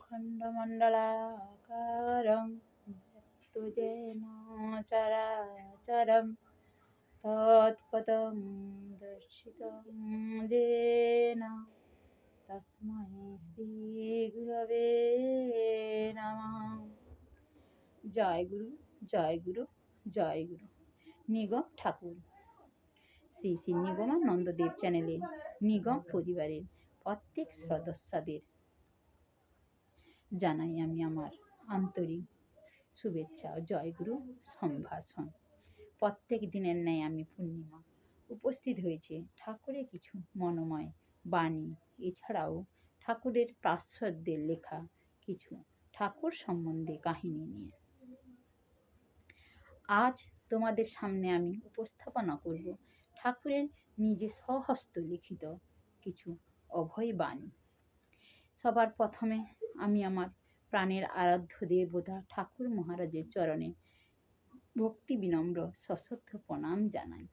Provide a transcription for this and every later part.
খণ্ডমণ্ডলাকারং যেন চরাচরম তৎপদং দর্শিতং যেন তস্मै শ্রীগুরবে নমঃ জয় গুরু জয় গুরু জয় গুরু নিগম ঠাকুর শ্রী শ্রী নিগমানন্দদেব চ্যানেলে নিগম পরিবারের প্রত্যেক সদস্যদের জানাই আমি আমার আন্তরিক শুভেচ্ছা ও জয়গুরু সম্ভাষণ। প্রত্যেক দিনের ন্যায় আমি পূর্ণিমা উপস্থিত হয়েছে ঠাকুরের কিছু মনোময় বাণী। এছাড়াও ঠাকুরের প্রাশ্চর্যের লেখা কিছু ঠাকুর সম্বন্ধে কাহিনী নিয়ে। আজ তোমাদের সামনে আমি উপস্থাপনা করব ঠাকুরের নিজে স্বহস্ত লিখিত কিছু অভয় বাণী। সবার প্রথমে আমি আমার প্রাণের আরাধ্য দেবতা ঠাকুর মহারাজের চরণে ভক্তি বিনম্র সশ্রদ্ধ প্রণাম জানাই।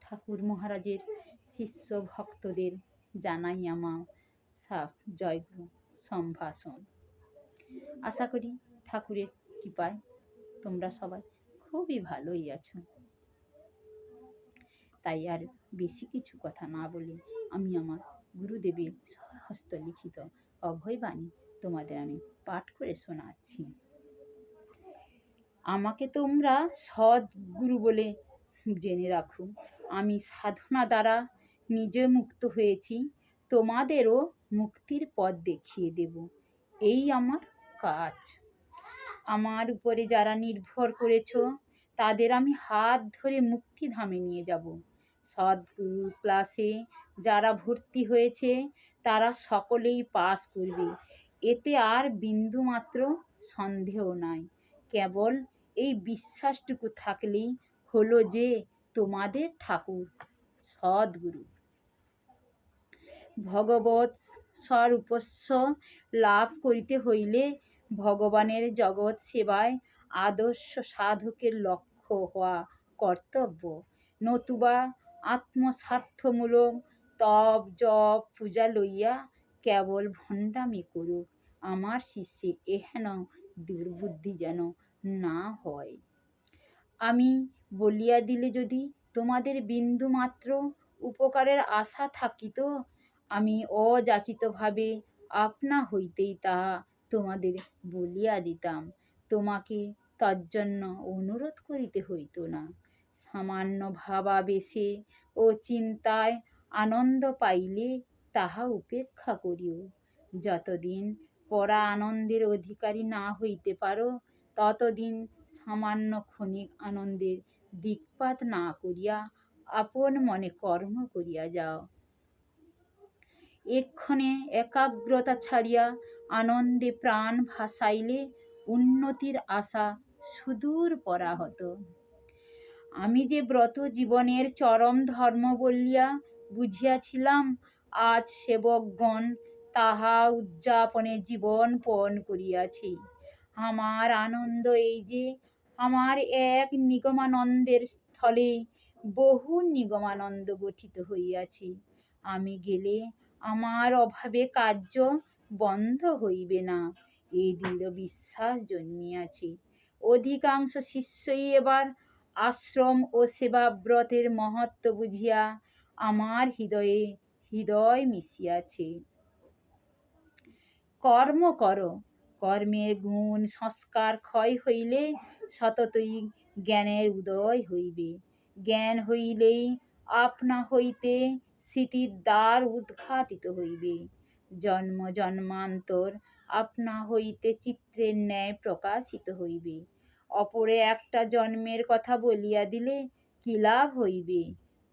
ঠাকুর মহারাজের শিষ্য ভক্তদের জানাই আমার সাফ জয়গুরু সম্ভাষণ। আশা করি ঠাকুরের কৃপায় তোমরা সবাই খুবই ভালোই আছো। তাই আর বেশি কিছু কথা না বলে আমি আমার গুরুদেবের হস্তলিখিত অভয়বাণী তোমাদের আমি পাঠ করে শোনাচ্ছি। আমাকে তোমরা সৎ গুরু বলে জেনে রাখো। আমি সাধনা দ্বারা নিজে মুক্ত হয়েছি। তোমাদেরও মুক্তির পথ দেখিয়ে দেব। এই আমার কাজ। আমার উপরে যারা নির্ভর করেছ, তাদের আমি হাত ধরে মুক্তিধামে নিয়ে যাব। সদ্গুরু ক্লাসে যারা ভর্তি হয়েছে, তারা সকলেই পাস করবে। এতে আর বিন্দুমাত্র সন্দেহ নাই। কেবল এই বিশ্বাসটুকু থাকলেই হলো যে, তোমাদের ঠাকুর সদ্গুরু ভগবৎ স্বরূপস্ব লাভ করিতে হইলে ভগবানের জগৎ সেবায় আদর্শ সাধকের লক্ষ্য হওয়া কর্তব্য। নতুবা আত্মস্বার্থমূলক তপ, জপ, পূজা লইয়া কেবল ভণ্ডামি করুক। আমার শিষ্যে এহেন দুর্বুদ্ধি যেন না হয়। আমি বলিয়া দিলে যদি তোমাদের বিন্দুমাত্র উপকারের আশা থাকিত, আমি অযাচিতভাবে আপনা হইতেই তাহা তোমাদের বলিয়া দিতাম। তোমাকে তার জন্য অনুরোধ করিতে হইত না। সামান্য ভাবাবেশে ও চিন্তায় আনন্দ পাইলে তাহা উপেক্ষা করিও। যতদিন পরা আনন্দের অধিকারী না হইতে পারো, ততদিন সামান্য ক্ষণিক আনন্দের দিকপাত না করিয়া আপন মনে কর্ম করিয়া যাও। এক্ষণে একাগ্রতা ছাড়িয়া আনন্দে প্রাণ ভাসাইলে উন্নতির আশা সুদূর পরাহত। আমি যে ব্রত জীবনের চরম ধর্ম বলিয়া বুঝিয়াছিলাম, আজ সেবকগণ তাহা উদযাপনে জীবন পণ করিয়াছি। আমার আনন্দ এই যে, আমার এক নিগমানন্দের স্থলে বহু নিগমানন্দ গঠিত হইয়াছি। আমি গেলে আমার অভাবে কার্য বন্ধ হইবে না, এই দৃঢ় বিশ্বাস জন্মিয়াছে। অধিকাংশ শিষ্যই এবার আশ্রম ও সেবাব্রতের মহত্ব বুঝিয়া আমার হৃদয়ে হৃদয় মিশিয়াছে। কর্ম কর, কর্মের গুণ সংস্কার ক্ষয় হইলে সততই জ্ঞানের উদয় হইবে। জ্ঞান হইলেই আপনা হইতে স্মৃতির দ্বার উদ্ঘাটিত হইবে। জন্ম জন্মান্তর আপনা হইতে চিত্রের ন্যায় প্রকাশিত হইবে। অপরে একটা জন্মের কথা বলিয়া দিলে কি লাভ হইবে?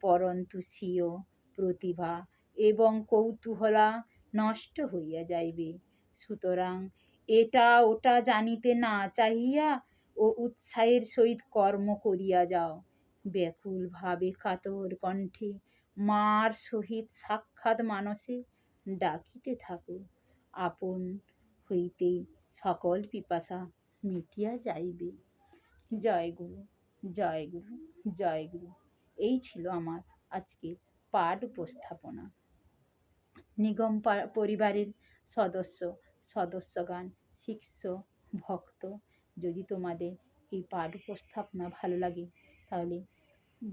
পরন্তু স্বীয় প্রতিভা এবং কৌতূহলা নষ্ট হইয়া যাইবে। সুতরাং এটা ওটা জানিতে না চাহিয়া ও উৎসাহের সহিত কর্ম করিয়া যাও। ব্যাকুলভাবে কাতর কণ্ঠে মার সহিত সাক্ষাৎ মানসে ডাকিতে থাকো। আপন হইতেই সকল পিপাসা মিটিয়া যাইবে। জয় গুরু জয় গুরু জয় গুরু এই ছিল আমার আজকে পাঠ উপস্থাপনা। নিগম পরিবারের সদস্য, সদস্যগণ, শিষ্য, ভক্ত, যদি তোমাদের এই পাঠ উপস্থাপনা ভালো লাগে, তাহলে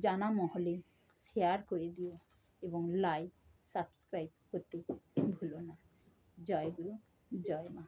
জানা মহলে শেয়ার করে দিও এবং লাইক সাবস্ক্রাইব করতে ভুলো না। জয় গুরু জয় মা।